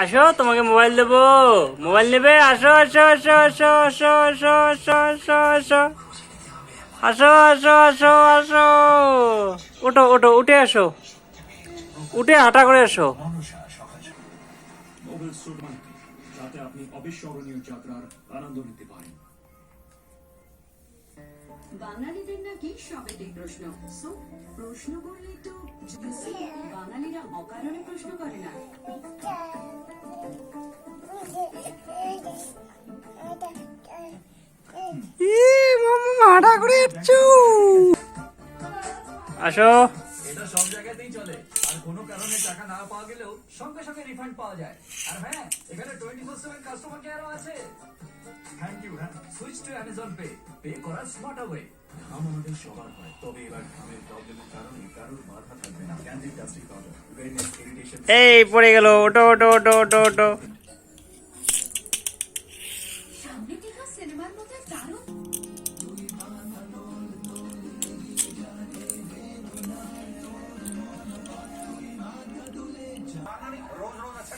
আসো তোমাকে মোবাইল দেবো। মোবাইল নেবে? আসো আসো আসো আসো আসো আসো আসো আসো আসো। আসো আসো আসো আসো। ওঠো ওঠো উঠে আসো। উঠে হাঁটা করে আসো। যাতে আপনি অবিস্মরণীয় যাত্রার আনন্দ নিতে পারেন। বাঙালিদের নাকি প্রশ্ন। সো প্রশ্ন করলে তো বাঙালিরা অকারণে প্রশ্ন করে না। হাঁটা করে আসছো আসো। এটা সব জায়গাতেই চলে। আর কোনো কারণে টাকা না পাওয়া গেলেও সঙ্গে সঙ্গে রিফান্ড পাওয়া যায়। আর হ্যাঁ এখানে টোয়েন্টি ফোর সেভেন কাস্টমার কেয়ারও আছে। থ্যাংক ইউ হ্যাঁ। Switch to Amazon Pay pay করার স্মার্ট ওয়ে ঘাম আমাদের সবার হয়। তবে এবার ঘামের প্রবলেমের কারণে কারোর মাথা থাকবে না। Candid dusting powder wellness irritation এই পড়ে গেল। ওটো ওটো ওটো ওটো ওটো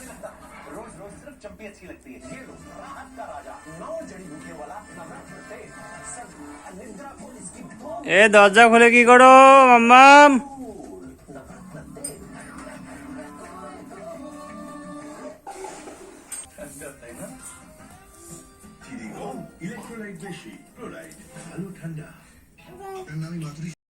अच्छा नहीं लगता रोज रोज सिर्फ चंपी अच्छी लगती है ये लो राहत का राजा नौ जड़ी बूटियों वाला नवरत्न तेल सब निद्रा को इसकी এ দরজা খুলে কি করো মাম্মাম ইলেকট্রোলাইট বেশি ক্লোরাইড ভালো ঠান্ডা আপনার নামে মাধুরী